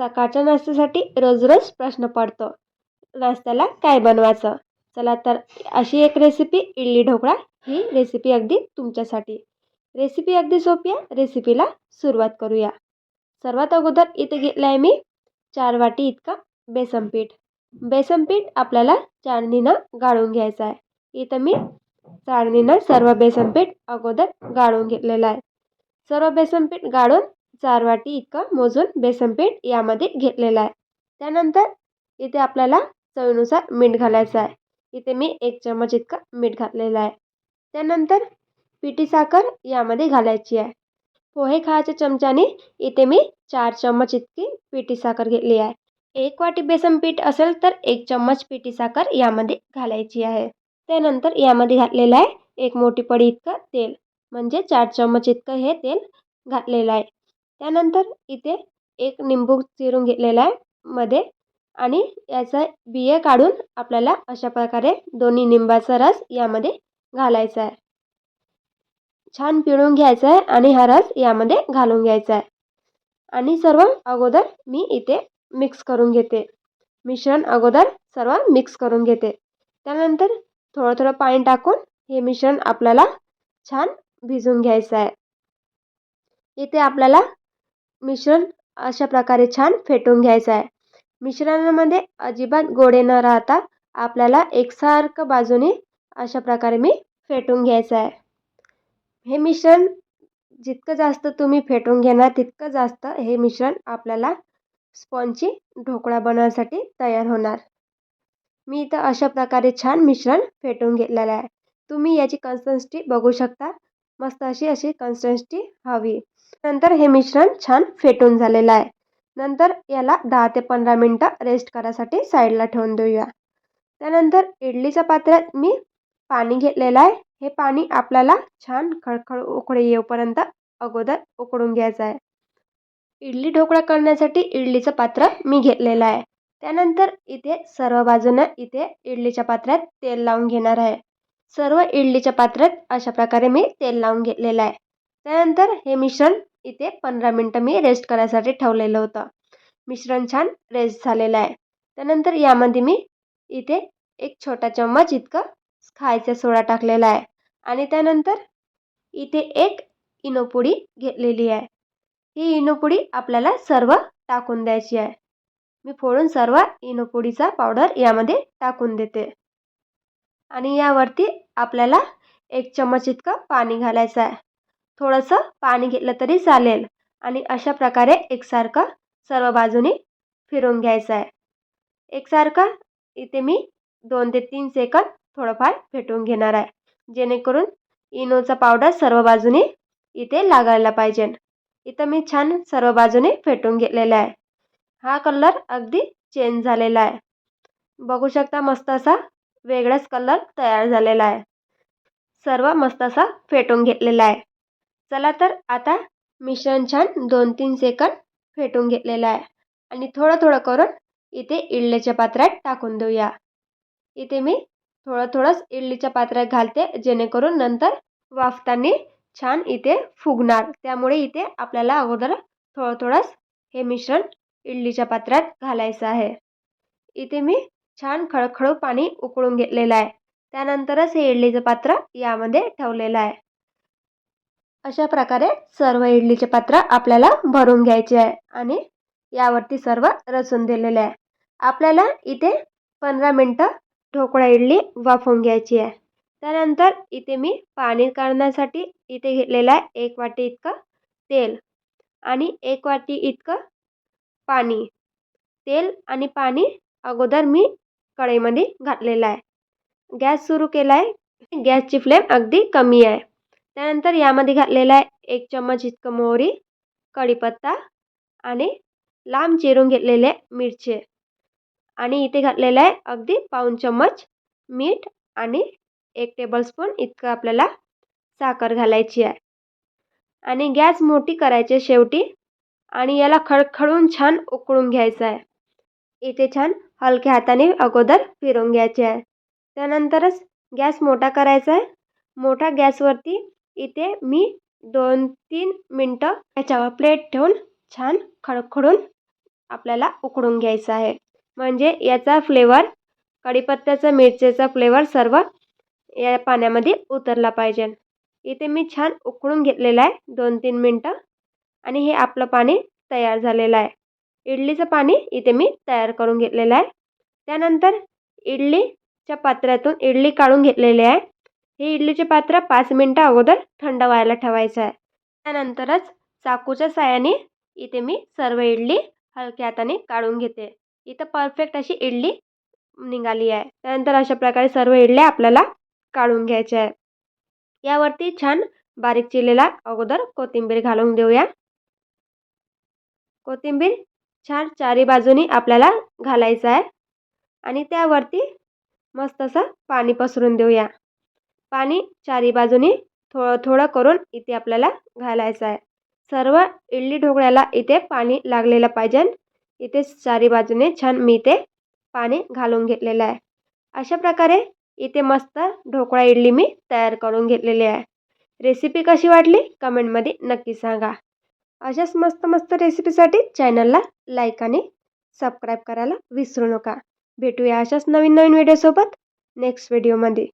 सकाळच्या नाश्त्यासाठी रोज रोज प्रश्न पडतो. नाश्त्याला काय बनवायचं? चला तर अशी एक रेसिपी इडली ढोकळा ही रेसिपी अगदी तुमच्यासाठी. रेसिपी अगदी सोपी आहे रेसिपीला सुरुवात करूया. सर्वात अगोदर इथे घेतलं आहे मी चार वाटी इतका बेसन पीठ. बेसन पीठ आपल्याला चाळणीनं गाळून घ्यायचं आहे. इथं मी चाळणीनं सर्व बेसन पीठ अगोदर गाळून घेतलेलं आहे. सर्व बेसन पीठ गाळून चार वाटी इतकं मोजून बेसन पीठ यामध्ये घेतलेलं आहे. त्यानंतर इथे आपल्याला चवीनुसार मीठ घालायचं आहे. इथे मी एक चम्मच इतकं मीठ घातलेलं आहे. त्यानंतर पिठी साखर यामध्ये घालायची आहे. पोहे खायच्या चमच्याने इथे मी चार चम्मच इतकी पिठी साखर घेतली आहे. एक वाटी बेसन पीठ असेल तर एक चम्मच पिठी साखर यामध्ये घालायची आहे. त्यानंतर यामध्ये घातलेलं आहे एक मोठी पडी इतकं तेल. म्हणजे चार चम्मच इतकं हे तेल घातलेलं आहे. त्यानंतर इथे एक निंबू चिरून घेतलेला आहे मध्ये आणि याचा बिये काढून आपल्याला अशा प्रकारे दोन्ही निंबाचा रस यामध्ये घालायचा आहे. छान पिळून घ्यायचा आहे आणि हा रस यामध्ये घालून घ्यायचा आहे. आणि सर्व अगोदर मी इथे मिक्स करून घेते. मिश्रण अगोदर सर्व मिक्स करून घेते. त्यानंतर थोडं थोडं पाणी टाकून हे मिश्रण आपल्याला छान भिजून घ्यायचं आहे. इथे आपल्याला मिश्रण अशा प्रकारे छान फेटून घ्यायचं आहे. मिश्रणामध्ये अजिबात गोडे न राहता आपल्याला एकसारखं बाजूने अशा प्रकारे मी फेटून घ्यायचं आहे. हे मिश्रण जितकं जास्त तुम्ही फेटून घेणार तितकं जास्त हे मिश्रण आपल्याला स्पॉनची ढोकळा बनवण्यासाठी तयार होणार. मी इथं अशा प्रकारे छान मिश्रण फेटून घेतलेलं आहे. तुम्ही याची कन्सिस्टन्सी बघू शकता. मस्त अशी अशी कन्सिस्टन्सी हवी. नंतर हे मिश्रण छान फेटून झालेलं आहे. नंतर याला दहा ते पंधरा मिनटं रेस्ट करायसाठी साईडला ठेवून देऊया. त्यानंतर इडलीच्या पात्रात मी पाणी घेतलेलं आहे. हे पाणी आपल्याला छान खळखळ उकळी येऊपर्यंत अगोदर उकळून घ्यायचं आहे. इडली ढोकळा करण्यासाठी इडलीचं पात्र मी घेतलेलं आहे. त्यानंतर इथे सर्व बाजूनं इथे इडलीच्या पात्रात तेल लावून घेणार आहे. सर्व इडलीच्या पात्रात अशा प्रकारे मी तेल लावून घेतलेलं आहे. त्यानंतर हे मिश्रण इथे पंधरा मिनटं मी रेस्ट करायसाठी ठेवलेलं होतं. मिश्रण छान रेस्ट झालेलं आहे. त्यानंतर यामध्ये मी इथे एक छोटा चम्मच इतकं खायचा सोडा टाकलेला आहे. आणि त्यानंतर इथे एक इनोपुडी घेतलेली आहे. ही इनोपुडी आपल्याला सर्व टाकून द्यायची आहे. मी फोडून सर्व इनोपुडीचा पावडर यामध्ये टाकून देते. आणि यावरती आपल्याला एक चम्मच इतकं पाणी घालायचं आहे. थोडंसं पाणी घेतलं तरी चालेल. आणि अशा प्रकारे एकसारखं सर्व बाजूनी फिरून घ्यायचं आहे. एकसारखं इथे मी दोन ते तीन सेकंद थोडंफार फेटून घेणार आहे. जेणेकरून इनोचा पावडर सर्व बाजूने इथे लागायला पाहिजे. इथं मी छान सर्व बाजूने फेटून घेतलेला आहे. हा कलर अगदी चेंज झालेला आहे. बघू शकता मस्त असा वेगळाच कलर तयार झालेला आहे. सर्व मस्त असा फेटून घेतलेला आहे. चला तर आता मिश्रण छान दोन तीन सेकंद फेटून घेतलेलं आहे. आणि थोडं थोडं करून इथे इडलीच्या पात्रात टाकून देऊया. इथे मी थोडं थोडंच इडलीच्या पात्रात घालते जेणेकरून नंतर वाफताना छान इथे फुगणार. त्यामुळे इथे आपल्याला अगोदर थोडं थोडंच हे मिश्रण इडलीच्या पात्रात घालायचं आहे. इथे मी छान खळखळू पाणी उकळून घेतलेलं आहे. त्यानंतरच हे इडलीचं पात्र यामध्ये ठेवलेलं आहे. अशा प्रकारे सर्व इडलीचे पात्र आपल्याला भरून घ्यायचे आहे आणि यावरती सर्व रचून दिलेले आहे. आपल्याला इथे पंधरा मिनटं ढोकळा इडली वाफवून घ्यायची आहे. त्यानंतर इथे मी पाणी काढण्यासाठी इथे घेतलेलं आहे एक वाटी इतकं तेल आणि एक वाटी इतकं पाणी. तेल आणि पाणी अगोदर मी कढईमध्ये घातलेलं आहे. गॅस सुरू केला आहे गॅसची फ्लेम अगदी कमी आहे. त्यानंतर यामध्ये घातलेलं आहे एक चम्मच इतकं मोहरी कढीपत्ता आणि लांब चिरून घेतलेले मिरचे. आणि इथे घातलेलं आहे अगदी पाऊण चम्मच मीठ आणि एक टेबलस्पून इतकं आपल्याला साखर घालायची आहे. आणि गॅस मोठी करायची शेवटी आणि याला खडखडून छान उकळून घ्यायचं आहे. इथे छान हलक्या हाताने अगोदर फिरून घ्यायचे आहे. त्यानंतरच गॅस मोठा करायचा आहे. मोठा गॅसवरती इथे मी दोन तीन मिनटं याच्यावर प्लेट ठेवून छान खडखडून आपल्याला उकडून घ्यायचं आहे. म्हणजे याचा फ्लेवर कढीपत्त्याचा मिरचीचा फ्लेवर सर्व या पाण्यामध्ये उतरला पाहिजे. इथे मी छान उकळून घेतलेलं आहे दोन तीन मिनटं आणि हे आपलं पाणी तयार झालेलं आहे. इडलीचं पाणी इथे मी तयार करून घेतलेलं आहे. त्यानंतर इडलीच्या पात्रातून इडली काढून घेतलेली आहे. हे इडलीचे पात्र पाच मिनटं अगोदर थंड व्हायला ठेवायचं आहे. त्यानंतरच चाकूच्या साहाय्याने इथे मी सर्व इडली हलक्या हाताने काढून घेते. इथं परफेक्ट अशी इडली निघाली आहे. त्यानंतर अशा प्रकारे सर्व इडल्या आपल्याला काढून घ्यायच्या आहे यावरती छान बारीक चिरलेला अगोदर कोथिंबीर घालून देऊया. कोथिंबीर छान चारी बाजूनी आपल्याला घालायचं आहे. आणि त्यावरती मस्त असं पाणी पसरून देऊया. पाणी चारी बाजूनी थोडं थोडं करून इथे आपल्याला घालायचं आहे. सर्व इडली ढोकळ्याला इथे पाणी लागलेलं पाहिजे इथे चारी बाजूने छान मी इथे पाणी घालून घेतलेलं आहे. अशा प्रकारे इथे मस्त ढोकळा इडली मी तयार करून घेतलेली आहे. रेसिपी कशी वाटली? कमेंटमध्ये नक्की सांगा. अशाच मस्त मस्त रेसिपीसाठी चॅनलला लाईक आणि सबस्क्राईब करायला विसरू नका. भेटूया अशाच नवीन नवीन व्हिडिओसोबत नेक्स्ट व्हिडिओमध्ये.